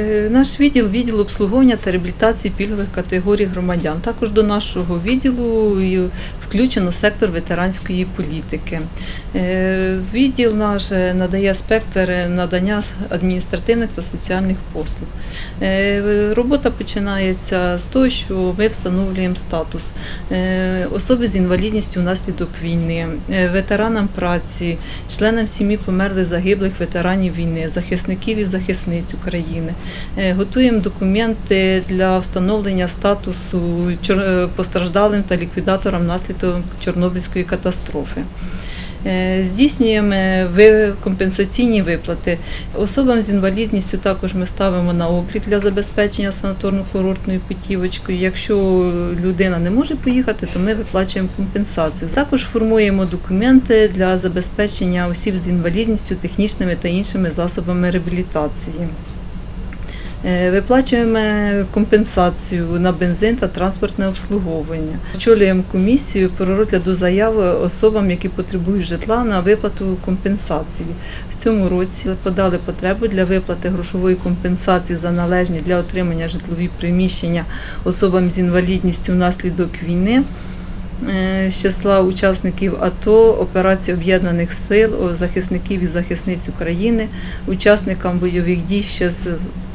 Е, Наш відділ відділ обслуговування та реабілітації пільгових категорій громадян. Також до нашого відділу включено сектор ветеранської політики. Е, Відділ наш е, надає спектр надання адміністративних та соціальних послуг. Е, Робота починається з того, що ми встановлюємо статус особи з інвалідністю внаслідок війни, ветеранам праці, членам сім'ї померлих загиблих ветеранів війни, захисників і захисниць України. Готуємо документи для встановлення статусу постраждалим та ліквідаторам внаслідок Чорнобильської катастрофи. Е, Здійснюємо е, компенсаційні виплати. Особам з інвалідністю також ми ставимо на облік для забезпечення санаторно-курортною путівочкою. Якщо людина не може поїхати, то ми виплачуємо компенсацію. Також формуємо документи для забезпечення осіб з інвалідністю технічними та іншими засобами реабілітації. Е, Виплачуємо компенсацію на бензин та транспортне обслуговування. Очолюємо комісію по розгляду заяви особам, які потребують житла на виплату компенсації. В цьому році подали потребу для виплати грошової компенсації за належні для отримання житлові приміщення особам з інвалідністю внаслідок війни. Е, з числа учасників АТО, операції об'єднаних сил, захисників і захисниць України, учасникам бойових дій, ще з-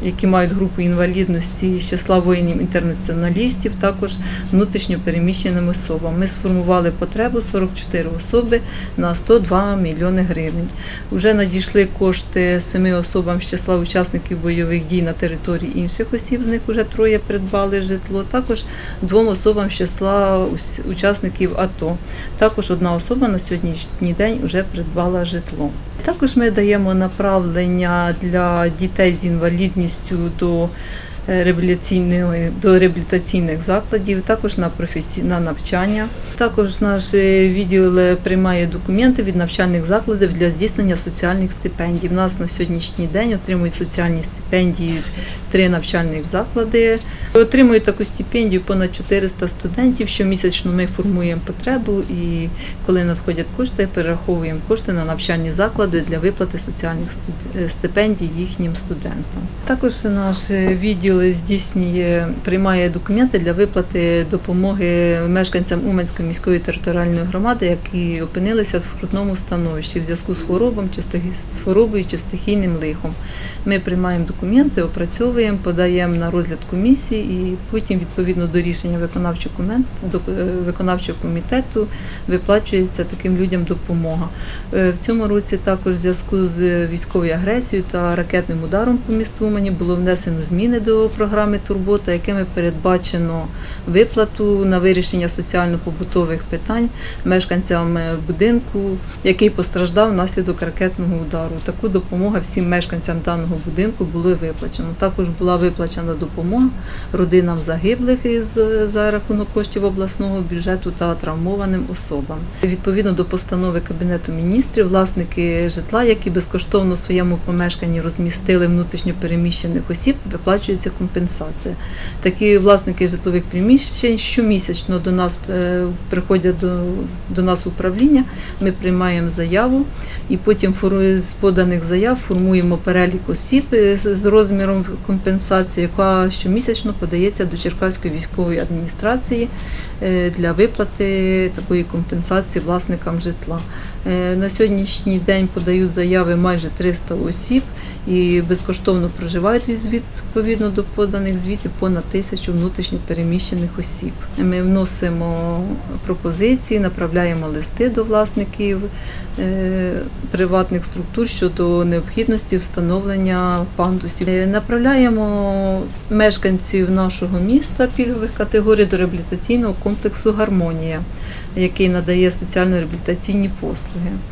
які мають групу інвалідності з числа воїнів-інтернаціоналістів, також внутрішньо переміщеним особам. Ми сформували потребу 44 особи на 102 мільйони гривень. Уже надійшли кошти семи особам з числа учасників бойових дій на території інших осіб. З них вже троє придбали житло. Також двом особам з числа учасників АТО. Також одна особа на сьогоднішній день вже придбала житло. Також ми даємо направлення для дітей з інвалідністю до до реабілітаційних закладів, також на професій, на навчання. Також наш е, відділ е, приймає документи від навчальних закладів для здійснення соціальних стипендій. У нас на сьогоднішній день отримують соціальні стипендії три навчальних заклади. Отримують таку стипендію понад 400 студентів. Щомісячно ми формуємо потребу і коли надходять кошти, перераховуємо кошти на навчальні заклади для виплати соціальних е, стипендій їхнім студентам. Також наш е, відділ здійснює, приймає документи для виплати допомоги мешканцям Уманської міської територіальної громади, які опинилися в скрутному становищі в зв'язку з хворобом чи з хворобою чи стихійним лихом. Ми приймаємо документи, опрацьовуємо, подаємо на розгляд комісії і потім, відповідно до рішення виконавчого е, комітету, виплачується таким людям допомога. Е, В цьому році також в зв'язку з військовою агресією та ракетним ударом по місту Умані було внесено зміни до програми Турбота, якими передбачено виплату на вирішення соціально-побутових питань мешканцям будинку, який постраждав внаслідок ракетного удару. Таку допомогу всім мешканцям даного будинку було виплачено. Також була виплачена допомога родинам загиблих за рахунок коштів обласного бюджету та травмованим особам. Відповідно до постанови Кабінету міністрів, власники житла, які безкоштовно в своєму помешканні розмістили внутрішньо переміщених осіб, компенсація. Такі власники житлових приміщень щомісячно до нас е, приходять до, до нас в управління. Ми приймаємо заяву і потім з поданих заяв формуємо перелік осіб е, з розміром компенсації, яка щомісячно подається до Черкаської військової адміністрації е, для виплати такої компенсації власникам житла. На сьогоднішній день подають заяви майже 300 осіб і безкоштовно проживають відповідно до поданих звітів понад тисячу внутрішньо переміщених осіб. Ми вносимо пропозиції, направляємо листи до власників е, приватних структур щодо необхідності встановлення пандусів. Е, Направляємо мешканців нашого міста пільгових категорій до реабілітаційного комплексу Гармонія, який надає соціально-реабілітаційні послуги.